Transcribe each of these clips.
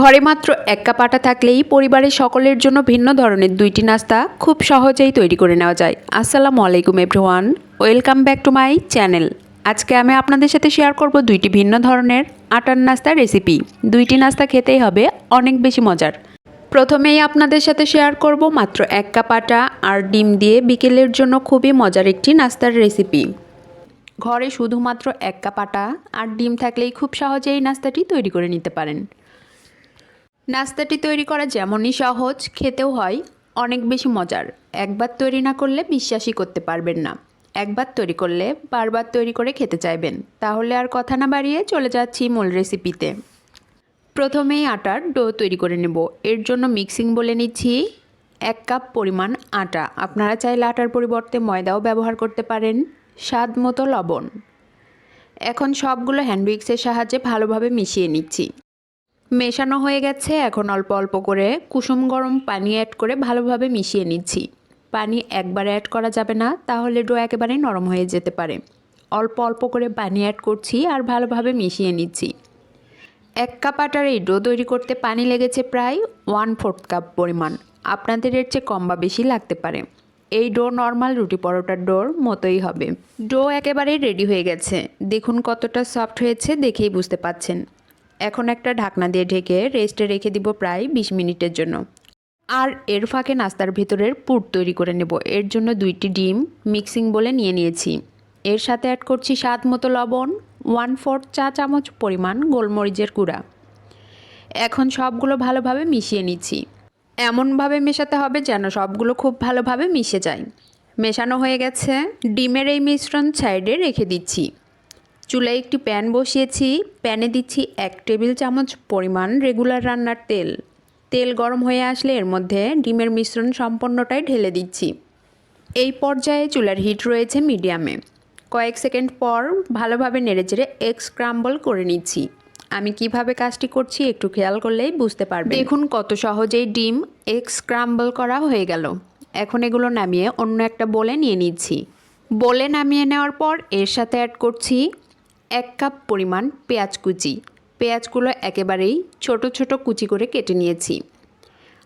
ঘরে মাত্র এক কাপ আটা থাকলেই পরিবারের সকলের জন্য ভিন্ন ধরনের দুইটি নাস্তা খুব সহজেই তৈরি করে নেওয়া যায়। আসসালামু আলাইকুম everyone welcome back to my channel আজকে আমি আপনাদের সাথে শেয়ার করব দুইটি ভিন্ন ধরনের আটার নাস্তার রেসিপি দুইটি নাস্তা খেতেই হবে অনেক বেশি মজার। প্রথমেই আপনাদের সাথে শেয়ার করব মাত্র এক কাপ আটা আর ডিম দিয়ে বিকেলের জন্য খুবই মজার একটি নাস্তার রেসিপি ঘরে শুধুমাত্র এক কাপ আটা আর ডিম থাকলেই খুব সহজে এই নাস্তাটি তৈরি করে নিতে পারেন। নাস্তাটি তৈরি করা যেমনই সহজ, খেতেও হয়, অনেক বেশি মজার। একবার তৈরি না করলে বিশ্বাসই করতে পারবেন না। একবার তৈরি করলে বারবার তৈরি করে খেতে চাইবেন। তাহলে আর কথা না বাড়িয়ে চলে যাচ্ছি মূল রেসিপিতে। প্রথমেই আটার ডো তৈরি করে নেব। এর জন্য মিক্সিং বলে নিচ্ছি এক কাপ পরিমাণ আটা। আপনারা চাইলে আটার পরিবর্তে ময়দাও ব্যবহার করতে পারেন। স্বাদ মতো লবণ। এখন সবগুলো হ্যান্ড উইক্সের সাহায্যে ভালোভাবে মিশিয়ে নিচ্ছি। মেশানো হয়ে গেছে। এখন অল্প অল্প করে কুসুম গরম পানি অ্যাড করে ভালোভাবে মিশিয়ে নিচ্ছি। পানি একবারে অ্যাড করা যাবে না, তাহলে ডো একেবারে নরম হয়ে যেতে পারে। অল্প অল্প করে পানি অ্যাড করছি আর ভালোভাবে মিশিয়ে নিচ্ছি। এক কাপ আটার এই ডো তৈরি করতে পানি লেগেছে প্রায় ওয়ান ফোর্থ কাপ পরিমাণ। আপনাদের এর চেয়ে কম বা বেশি লাগতে পারে। এই ডো নর্মাল রুটি পরোটার ডোর মতোই হবে। ডো একেবারেই রেডি হয়ে গেছে। দেখুন কতটা সফট হয়েছে, দেখেই বুঝতে পাচ্ছেন। এখন একটা ঢাকনা দিয়ে ঢেকে রেস্টে রেখে দিব প্রায় বিশ মিনিটের জন্য। আর এর ফাঁকে নাস্তার ভেতরের পুর তৈরি করে নেব। এর জন্য দুইটি ডিম মিক্সিং বলে নিয়ে নিয়েছি। এর সাথে অ্যাড করছি স্বাদ মতো লবণ, ওয়ান ফোর্থ চা চামচ পরিমাণ গোলমরিচের গুঁড়া। এখন সবগুলো ভালোভাবে মিশিয়ে নিচ্ছি। এমনভাবে মেশাতে হবে যেন সবগুলো খুব ভালোভাবে মিশে যায়। মেশানো হয়ে গেছে। ডিমের এই মিশ্রণ সাইডে রেখে দিচ্ছি। চুলায় একটি প্যান বসিয়েছি। প্যানে দিচ্ছি এক টেবিল চামচ পরিমাণ রেগুলার রান্নার তেল। তেল গরম হয়ে আসলে এর মধ্যে ডিমের মিশ্রণ সম্পূর্ণটাই ঢেলে দিচ্ছি। এই পর্যায়ে চুলার হিট রয়েছে মিডিয়ামে। কয়েক সেকেন্ড পর ভালোভাবে নেড়েচেড়ে এগ স্ক্রাম্বল করে নিচ্ছি। আমি কীভাবে কাজটি করছি একটু খেয়াল করলেই বুঝতে পারবে দেখুন কত সহজেই ডিম এগ স্ক্রাম্বল করা হয়ে গেল। এখন এগুলো নামিয়ে অন্য একটা বলে নিয়ে নিচ্ছি। বলে নামিয়ে নেওয়ার পর এর সাথে অ্যাড করছি এক কাপ পরিমাণ পেঁয়াজ কুচি। পেঁয়াজগুলো একেবারেই ছোট ছোট কুচি করে কেটে নিয়েছি।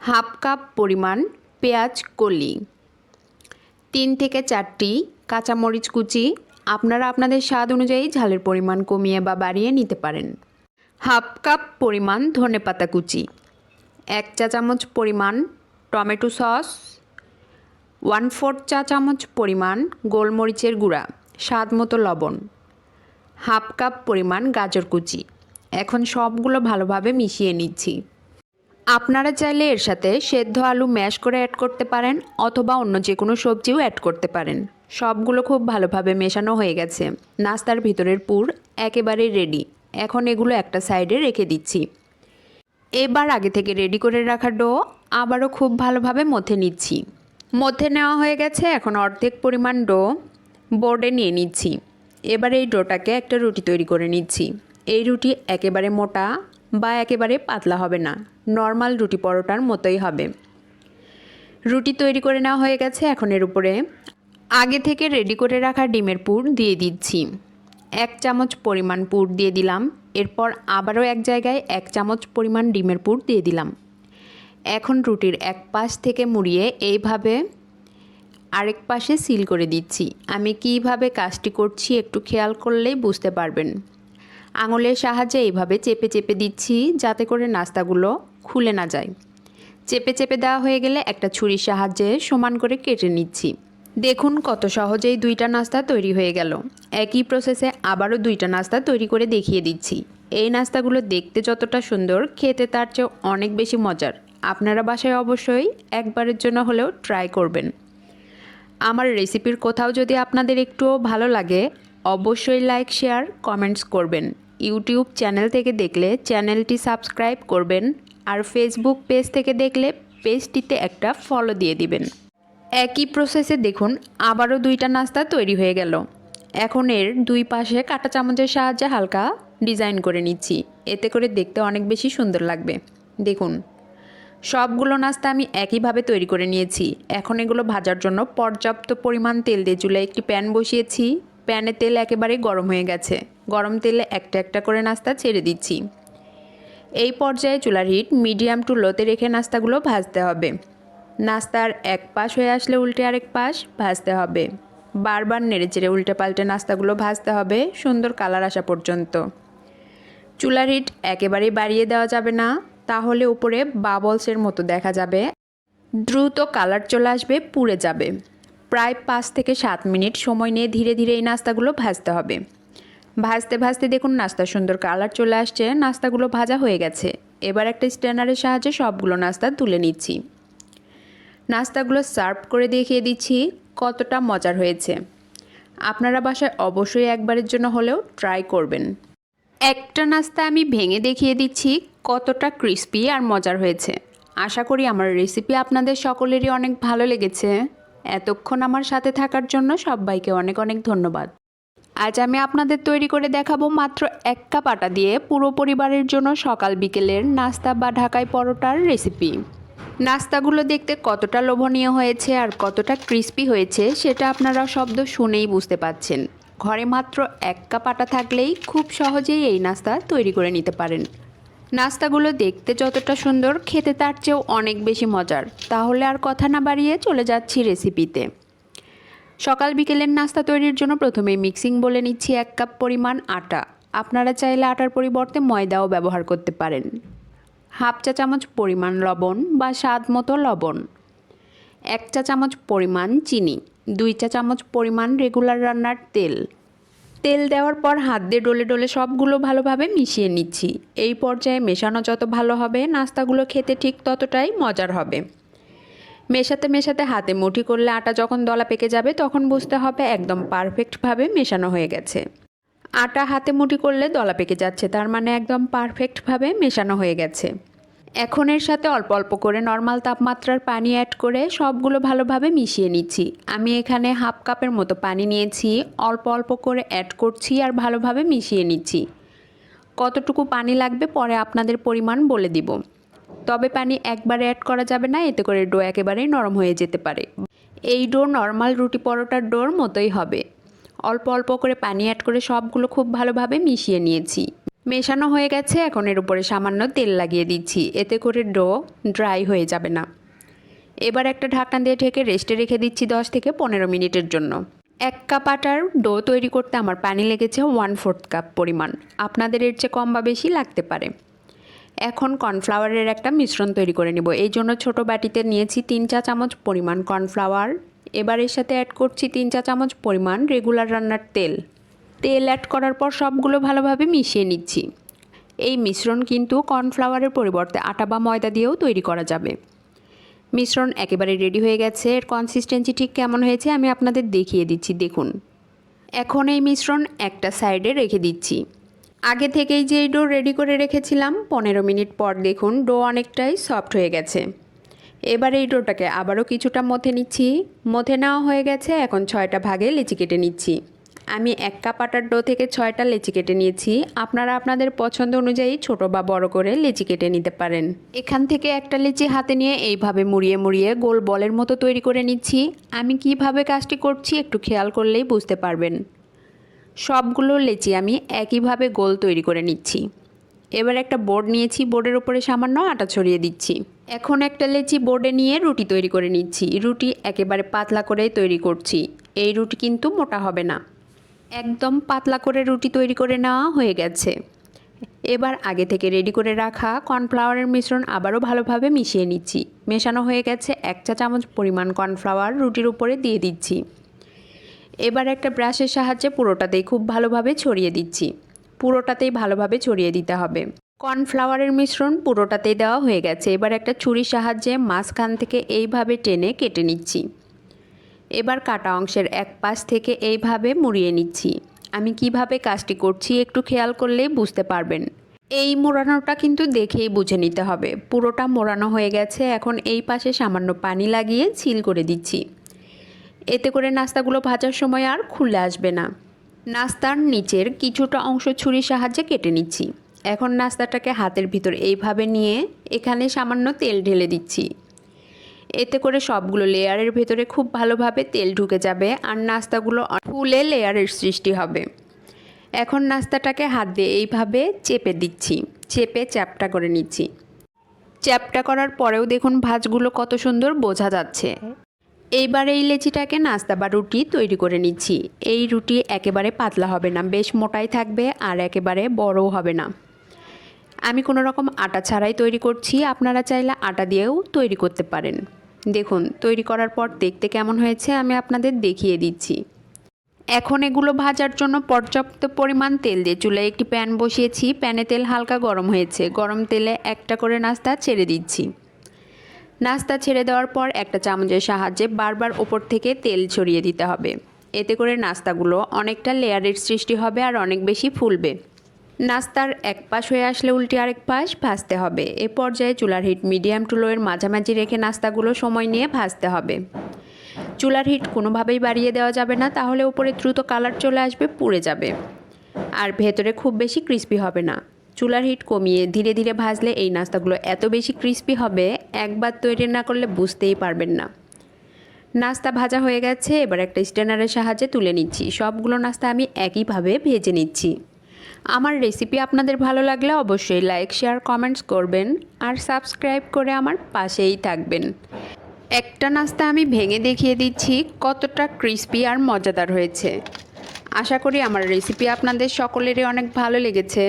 হাফ কাপ পরিমাণ পেঁয়াজ কলি। তিন থেকে চারটি কাঁচামরিচ কুচি আপনারা আপনাদের স্বাদ অনুযায়ী ঝালের পরিমাণ কমিয়ে বা বাড়িয়ে নিতে পারেন। হাফ কাপ পরিমাণ ধনেপাতা কুচি। এক চা চামচ পরিমাণ টমেটো সস। ওয়ান ফোর্থ চা চামচ পরিমাণ গোলমরিচের গুঁড়া। স্বাদ মতো লবণ। হাফ কাপ পরিমাণ গাজর কুচি। এখন সবগুলো ভালোভাবে মিশিয়ে নিচ্ছি। আপনারা চাইলে এর সাথে সেদ্ধ আলু ম্যাশ করে অ্যাড করতে পারেন অথবা অন্য যে কোনো সবজিও অ্যাড করতে পারেন। সবগুলো খুব ভালোভাবে মেশানো হয়ে গেছে। নাস্তার ভিতরের পুর একেবারেই রেডি এখন এগুলো একটা সাইডে রেখে দিচ্ছি। এবার আগে থেকে রেডি করে রাখা ডো আবারও খুব ভালোভাবে মথে নিচ্ছি। মধ্যে নেওয়া হয়ে গেছে এখন অর্ধেক পরিমাণ ডো বোর্ডে নিয়ে নিচ্ছি। এবার এই ডোটাকে একটা রুটি তৈরি করে নিচ্ছি। এই রুটি একেবারে মোটা বা একেবারে পাতলা হবে না, নর্মাল রুটি পরোটার মতোই হবে। রুটি তৈরি করে নেওয়া হয়ে গেছে, এখন এর উপরে আগে থেকে রেডি করে রাখা ডিমের পুর দিয়ে দিচ্ছি। এক চামচ পরিমাণ পুর দিয়ে দিলাম, এরপর আবারও এক জায়গায় এক চামচ পরিমাণ ডিমের পুর দিয়ে দিলাম। এখন রুটির এক পাশ থেকে মুড়িয়ে এইভাবে আরেক পাশে সিল করে দিচ্ছি। আমি কীভাবে কাজটি করছি একটু খেয়াল করলেই বুঝতে পারবেন। আঙুলের সাহায্যে এইভাবে চেপে চেপে দিচ্ছি যাতে করে নাস্তাগুলো খুলে না যায়। চেপে চেপে দেওয়া হয়ে গেলে একটা ছুরির সাহায্যে সমান করে কেটে নিচ্ছি। দেখুন কত সহজেই দুইটা নাস্তা তৈরি হয়ে গেল। একই প্রসেসে আবারও দুইটা নাস্তা তৈরি করে দেখিয়ে দিচ্ছি। এই নাস্তাগুলো দেখতে যতটা সুন্দর, খেতে তার চেয়ে অনেক বেশি মজার। আপনারা বাসায় অবশ্যই একবারের জন্য হলেও ট্রাই করবেন। আমার রেসিপির কোথাও যদি আপনাদের একটুও ভালো লাগে, অবশ্যই লাইক শেয়ার কমেন্টস করবেন। ইউটিউব চ্যানেল থেকে দেখলে চ্যানেলটি সাবস্ক্রাইব করবেন আর ফেসবুক পেজ থেকে দেখলে পেজটিতে একটা ফলো দিয়ে দিবেন। একই প্রসেসে দেখুন, আবারও দুইটা নাস্তা তৈরি হয়ে গেল। এখন এর দুই পাশে কাঁটা চামচের সাহায্যে হালকা ডিজাইন করে নিচ্ছি। এতে করে দেখতে অনেক বেশি সুন্দর লাগবে। দেখুন সবগুলো নাস্তা আমি একইভাবে তৈরি করে নিয়েছি। এখন এগুলো ভাজার জন্য পর্যাপ্ত পরিমাণ তেল দিয়ে চুলায় একটি প্যান বসিয়েছি। প্যানে তেল একেবারে গরম হয়ে গেছে। গরম তেলে একটা একটা করে নাস্তা ছেড়ে দিচ্ছি। এই পর্যায়ে চুলার হিট মিডিয়াম টু লোতে রেখে নাস্তাগুলো ভাজতে হবে। নাস্তার এক পাশ হয়ে আসলে উল্টে আরেক পাশ ভাজতে হবে। বারবার নেড়েচেড়ে উল্টে পাল্টে নাস্তাগুলো ভাজতে হবে সুন্দর কালার আসা পর্যন্ত। চুলার হিট একেবারেই বাড়িয়ে দেওয়া যাবে না। তাহলে উপরে বাবলসের মতো দেখা যাবে। দ্রুত কালার চলে আসবে, পুড়ে যাবে। প্রায় পাঁচ থেকে সাত মিনিট সময় নিয়ে ধীরে ধীরে এই নাস্তাগুলো ভাজতে হবে। ভাজতে ভাজতে দেখুন নাস্তা সুন্দর কালার চলে আসছে, নাস্তাগুলো ভাজা হয়ে গেছে। এবার একটা স্ট্যান্ডারের সাহায্যে সবগুলো নাস্তা তুলে নিচ্ছি। নাস্তাগুলো সার্ভ করে দেখিয়ে দিচ্ছি কতটা মজার হয়েছে। আপনারা বাসায় অবশ্যই একবারের জন্য হলেও ট্রাই করবেন। একটা নাস্তা আমি ভেঙে দেখিয়ে দিচ্ছি কতটা ক্রিস্পি আর মজার হয়েছে। আশা করি আমার রেসিপি আপনাদের সকলেরই অনেক ভালো লেগেছে। এতক্ষণ আমার সাথে থাকার জন্য সবাইকে অনেক অনেক ধন্যবাদ। আজ আমি আপনাদের তৈরি করে দেখাবো মাত্র এক কাপ আটা দিয়ে পুরো পরিবারের জন্য সকাল বিকেলের নাস্তা বা ঢাকাই পরোটার রেসিপি নাস্তাগুলো দেখতে কতটা লোভনীয় হয়েছে আর কতটা ক্রিস্পি হয়েছে সেটা আপনারা শব্দ শুনেই বুঝতে পাচ্ছেন। ঘরে মাত্র এক কাপ আটা থাকলেই খুব সহজেই এই নাস্তা তৈরি করে নিতে পারেন। নাস্তাগুলো দেখতে যতটা সুন্দর, খেতে তার চেয়েও অনেক বেশি মজার। তাহলে আর কথা না বাড়িয়ে চলে যাচ্ছি রেসিপিতে সকাল বিকেলের নাস্তা তৈরির জন্য প্রথমে মিক্সিং বলে নিচ্ছি এক কাপ পরিমাণ আটা। আপনারা চাইলে আটার পরিবর্তে ময়দাও ব্যবহার করতে পারেন। হাফ চা চামচ পরিমাণ লবণ বা স্বাদ মতো লবণ। এক চা চামচ পরিমাণ চিনি। দুই চা চামচ পরিমাণ রেগুলার রান্নার তেল। তেল দেওয়ার পর হাত দিয়ে ডলে ডলে সবগুলো ভালোভাবে মিশিয়ে নিচ্ছি। এই পর্যায়ে মেশানো যত ভালো হবে, নাস্তাগুলো খেতে ঠিক ততটাই মজার হবে। মেশাতে মেশাতে হাতে মুঠি করলে আটা যখন দলা পেকে যাবে, তখন বুঝতে হবে একদম পারফেক্টভাবে মেশানো হয়ে গেছে। আটা হাতে মুঠি করলে দলা পেকে যাচ্ছে, তার মানে একদম পারফেক্টভাবে মেশানো হয়ে গেছে। এখন এর সাথে অল্প অল্প করে নর্মাল তাপমাত্রার পানি অ্যাড করে সবগুলো ভালোভাবে মিশিয়ে নিচ্ছি। আমি এখানে হাফ কাপের মতো পানি নিয়েছি, অল্প অল্প করে অ্যাড করছি আর ভালোভাবে মিশিয়ে নিচ্ছি। কতটুকু পানি লাগবে পরে আপনাদের পরিমাণ বলে দিব। তবে পানি একবারে অ্যাড করা যাবে না, এতে করে ডো একেবারেই নরম হয়ে যেতে পারে। এই ডো নর্মাল রুটি পরোটার ডোর মতোই হবে। অল্প অল্প করে পানি অ্যাড করে সবগুলো খুব ভালোভাবে মিশিয়ে নিয়েছি। মেশানো হয়ে গেছে, এখন এর উপরে সামান্য তেল লাগিয়ে দিচ্ছি। এতে করে ডো ড্রাই হয়ে যাবে না। এবার একটা ঢাকনা দিয়ে ঢেকে রেস্টে রেখে দিচ্ছি দশ থেকে পনেরো মিনিটের জন্য। এক কাপ আটার ডো তৈরি করতে আমার পানি লেগেছে ওয়ান ফোর্থ কাপ পরিমাণ। আপনাদের এর চেয়ে কম বা বেশি লাগতে পারে। এখন কর্নফ্লাওয়ারের একটা মিশ্রণ তৈরি করে নেব। এই জন্য ছোট বাটিতে নিয়েছি তিন চা চামচ পরিমাণ কর্নফ্লাওয়ার। এবার এর সাথে অ্যাড করছি তিন চা চামচ পরিমাণ রেগুলার রান্নার তেল। তেল অ্যাড করার পর সবগুলো ভালোভাবে মিশিয়ে নিচ্ছি। এই মিশ্রণ কিন্তু কর্নফ্লাওয়ারের পরিবর্তে আটা বা ময়দা দিয়েও তৈরি করা যাবে। মিশ্রণ একেবারে রেডি হয়ে গেছে। এর কনসিস্টেন্সি ঠিক কেমন হয়েছে আমি আপনাদের দেখিয়ে দিচ্ছি, দেখুন। এখন এই মিশ্রণ একটা সাইডে রেখে দিচ্ছি। আগে থেকেই যে ডো রেডি করে রেখেছিলাম, পনেরো মিনিট পর দেখুন ডো অনেকটাই সফট হয়ে গেছে। এবার এই ডোটাকে আবারও কিছুটা মথে নিচ্ছি। মথে নেওয়া হয়ে গেছে, এখন ছয়টা ভাগে লিচি কেটে নিচ্ছি। আমি এক কাপ আটার ডো থেকে ছয়টা লেচি কেটে নিয়েছি। আপনারা আপনাদের পছন্দ অনুযায়ী ছোট বা বড় করে লেচি কেটে নিতে পারেন। এখান থেকে একটা লেচি হাতে নিয়ে এইভাবে মুড়িয়ে মুড়িয়ে গোল বলের মতো তৈরি করে নিচ্ছি। আমি কীভাবে কাজটি করছি একটু খেয়াল করলেই বুঝতে পারবেন। সবগুলো লেচি আমি একইভাবে গোল তৈরি করে নিচ্ছি। এবার একটা বোর্ড নিয়েছি, বোর্ডের উপরে সামান্য আটা ছড়িয়ে দিচ্ছি। এখন একটা লেচি বোর্ডে নিয়ে রুটি তৈরি করে নিচ্ছি। রুটি একেবারে পাতলা করেই তৈরি করছি। এই রুটি কিন্তু মোটা হবে না। একদম পাতলা করে রুটি তৈরি করে নেওয়া হয়ে গেছে। এবার আগে থেকে রেডি করে রাখা কর্নফ্লাওয়ারের মিশ্রণ আবারও ভালোভাবে মিশিয়ে নিচ্ছি। মেশানো হয়ে গেছে এক চা চামচ পরিমাণ কর্নফ্লাওয়ার রুটির উপরে দিয়ে দিচ্ছি। এবার একটা ব্রাশের সাহায্যে পুরোটাতেই খুব ভালোভাবে ছড়িয়ে দিচ্ছি। পুরোটাতেই ভালোভাবে ছড়িয়ে দিতে হবে। কর্নফ্লাওয়ারের মিশ্রণ পুরোটাতেই দেওয়া হয়ে গেছে। এবার একটা ছুরির সাহায্যে মাঝখান থেকে এইভাবে টেনে কেটে নিচ্ছি। এবার কাটা অংশের এক পাশ থেকে এইভাবে মুড়িয়ে নিচ্ছি। আমি কীভাবে কাজটি করছি একটু খেয়াল করলেই বুঝতে পারবেন। এই মোড়ানোটা কিন্তু দেখেই বুঝে নিতে হবে। পুরোটা মোড়ানো হয়ে গেছে, এখন এই পাশে সামান্য পানি লাগিয়ে ছিল করে দিচ্ছি। এতে করে নাস্তাগুলো ভাজার সময় আর খুলে আসবে না। নাস্তার নিচের কিছুটা অংশ ছুরির সাহায্যে কেটে নিচ্ছি। এখন নাস্তাটাকে হাতের ভিতর এইভাবে নিয়ে এখানে সামান্য তেল ঢেলে দিচ্ছি। এতে করে সবগুলো লেয়ারের ভেতরে খুব ভালোভাবে তেল ঢুকে যাবে আর নাস্তাগুলো ফুলে লেয়ারের সৃষ্টি হবে। এখন নাস্তাটাকে হাত দিয়ে এইভাবে চেপে দিচ্ছি, চেপে চ্যাপটা করে নিচ্ছি। চ্যাপটা করার পরেও দেখুন ভাজগুলো কত সুন্দর বোঝা যাচ্ছে। এইবার এই লেচিটাকে নাস্তা বা রুটি তৈরি করে নিচ্ছি। এই রুটি একেবারে পাতলা হবে না, বেশ মোটাই থাকবে আর একেবারে বড়ও হবে না। আমি কোনো রকম আটা ছাড়াই তৈরি করছি, আপনারা চাইলে আটা দিয়েও তৈরি করতে পারেন। দেখুন, তৈরি করার পর দেখতে কেমন হয়েছে আমি আপনাদের দেখিয়ে দিচ্ছি। এখন এগুলো ভাজার জন্য পর্যাপ্ত পরিমাণ তেল দিয়ে চুলায় একটি প্যান বসিয়েছি। প্যানে তেল হালকা গরম হয়েছে। গরম তেলে একটা করে নাস্তা ছেড়ে দিচ্ছি। নাস্তা ছেড়ে দেওয়ার পর একটা চামচের সাহায্যে বারবার ওপর থেকে তেল ছড়িয়ে দিতে হবে। এতে করে নাস্তাগুলো অনেকটা লেয়ারের সৃষ্টি হবে আর অনেক বেশি ফুলবে। নাস্তার এক পাশ হয়ে আসলে উল্টে আরেক পাশ ভাজতে হবে। এ পর্যায়ে চুলার হিট মিডিয়াম টু লোয়ের মাঝামাঝি রেখে নাস্তাগুলো সময় নিয়ে ভাজতে হবে। চুলার হিট কোনোভাবেই বাড়িয়ে দেওয়া যাবে না, তাহলে উপরে দ্রুত কালার চলে আসবে, পুড়ে যাবে। আর ভেতরে খুব বেশি ক্রিস্পি হবে না। চুলার হিট কমিয়ে ধীরে ধীরে ভাজলে এই নাস্তাগুলো এত বেশি ক্রিস্পি হবে, একবার তৈরি না করলে বুঝতেই পারবেন না। নাস্তা ভাজা হয়ে গেছে, এবার একটা স্ট্যান্ডারের সাহায্যে তুলে নিচ্ছি। সবগুলো নাস্তা আমি একইভাবে ভেজে নিচ্ছি। আমার রেসিপি আপনাদের ভালো লাগলে অবশ্যই লাইক শেয়ার কমেন্টস করবেন আর সাবস্ক্রাইব করে আমার পাশেই থাকবেন। একটা নাস্তা আমি ভেঙে দেখিয়ে দিচ্ছি, কতটা ক্রিস্পি আর মজাদার হয়েছে। আশা করি আমার রেসিপি আপনাদের সকলেরই অনেক ভালো লেগেছে।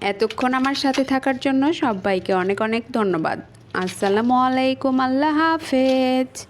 এতক্ষণ আমার সাথে থাকার জন্য সবাইকে অনেক অনেক ধন্যবাদ। আসসালামু আলাইকুম, আল্লাহ হাফেজ।